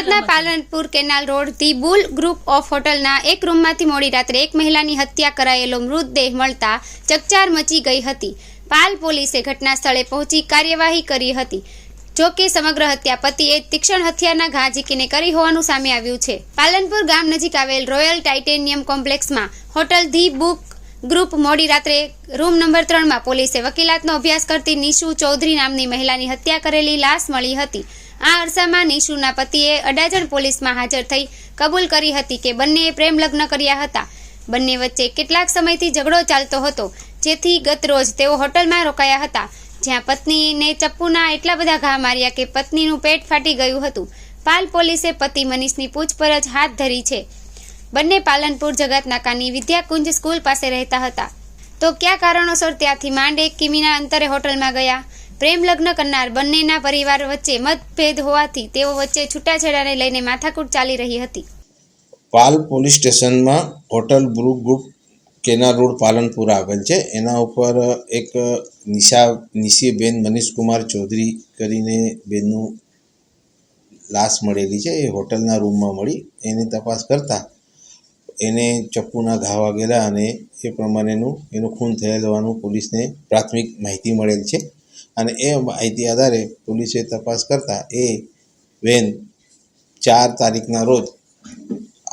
સુરતના Palanpur canal road the bull group of હોટલના એક રૂમમાંથી મોડી રાત્રે એક મહિલાની હત્યા કરાયેલો મૃતદેહ મળતા ચકચાર મચી ગઈ હતી. પાલ પોલીસે ઘટના સ્થળે પહોંચી કાર્યવાહી કરી હતી. જો કે સમગ્ર હત્યા પતિએ તીક્ષણ હથિયારના ઘા ઝીકીને કરી હોવાનું સામે આવ્યું છે. પાલનપુર ગામ નજીક આવેલ રોયલ ટાઇટેનિયમ કોમ્પ્લેક્સમાં હોટલ ધી બુક ગ્રુપ મોડી રાત્રે રૂમ નંબર ત્રણમાં પોલીસે વકીલાતનો અભ્યાસ કરતી નિશુ ચૌધરી નામની મહિલાની હત્યા કરેલી લાશ મળી હતી. આ અરસામાં નિશુના પતિએ અડાજણ પોલીસમાં હાજર થઈ કબૂલ કરી હતી કે બંનેએ પ્રેમ લગ્ન કર્યા હતા. બંને વચ્ચે કેટલાક સમયથી ઝઘડો ચાલતો હતો, જેથી ગત રોજ તેઓ હોટલમાં રોકાયા હતા, જ્યાં પત્નીને ચપ્પુના એટલા બધા ઘા માર્યા કે પત્નીનું પેટ ફાટી ગયું હતું. પાલ પોલીસે પતિ મનીષની પૂછપરછ હાથ ધરી છે. બંને પાલનપુર જગત નાકાની વિદ્યાકુંજ સ્કૂલ પાસે રહેતા હતા. તો કયા કારણોસર ત્યાંથી માંડ એક કિમીના અંતરે હોટલમાં ગયા? પ્રેમ લગ્ન કરનાર બંનેના પરિવાર વચ્ચે મતભેદ હોવાથી તેઓ વચ્ચે છૂટાછેડાને લઈને માથાકૂટ ચાલી રહી હતી. પાલ પોલીસ સ્ટેશનમાં hotel brew group canal road Palanpur આવેલ છે. એના ઉપર એક નિશા, નિશીબેન મનીષકુમાર ચૌધરી કરીને બેનનું લાશ મળેલી છે. એ હોટલના રૂમમાં મળી. એની તપાસ કરતાં એને ચપ્પુના ઘા વાગેલા અને એ પ્રમાણેનું એનું ખૂન થયેલ હોવાનું પોલીસને પ્રાથમિક માહિતી મળેલ છે. અને એ માહિતી આધારે પોલીસે તપાસ કરતાં એ વેન ચાર તારીખના રોજ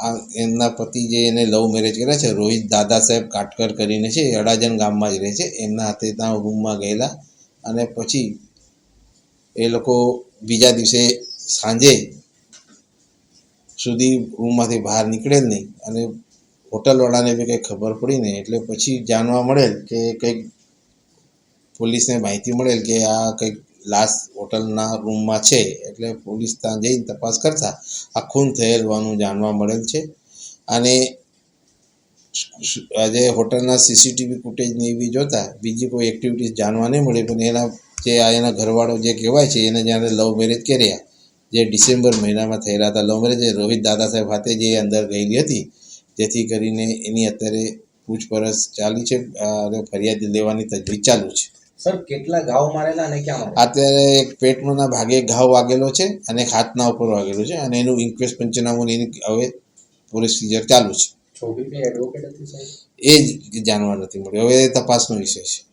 આ એમના પતિ જે એને લવ મેરેજ કર્યા છે, રોહિત દાદા સાહેબ કાટકર કરીને છે એ અડાજણ ગામમાં જ રહે છે, એમના હાથે ત્યાં રૂમમાં ગયેલા અને પછી એ લોકો બીજા દિવસે સાંજે સુધી રૂમમાંથી બહાર નીકળેલ નહીં. અને હોટલવાળાને બી કંઈ ખબર પડી નહીં. એટલે પછી જાણવા મળેલ કે કંઈક પોલીસને માહિતી મળેલ કે આ કંઈક લાશ હોટલના રૂમમાં છે. એટલે પોલીસ ત્યાં જઈને તપાસ કરતા આ ખૂન થયેલ હોવાનું જાણવા મળેલ છે. અને આજે હોટલના સીસીટીવી ફૂટેજને એવી જોતા બીજી કોઈ એક્ટિવિટીઝ જાણવા નહીં મળી. પણ એના જે આ એના ઘરવાળો જે કહેવાય છે, એને જ્યારે લવ મેરેજ કર્યા. જે ડિસેમ્બર મહિનામાં થયેલા હતા. લવ મેરેજ રોહિત દાદા સાહેબ સાથે જે અંદર ગયેલી હતી જેથી કરીને એની અત્યારે પૂછપરછ ચાલી છે અને ફરિયાદ લેવાની તજવીજ ચાલુ છે. સર કેટલા ઘાવ મારેલા અને ક્યાં અત્યારે એક પેટના ભાગે ઘાવ વાગેલો છે અને એક હાથના ઉપર વાગેલો છે અને એનું ઇન્ક્વેસ્ટ પંચનામું એની હવે પ્રોસિજર ચાલુ છે. એ જ જાણવા નથી મળ્યું. હવે એ તપાસનો વિષય છે.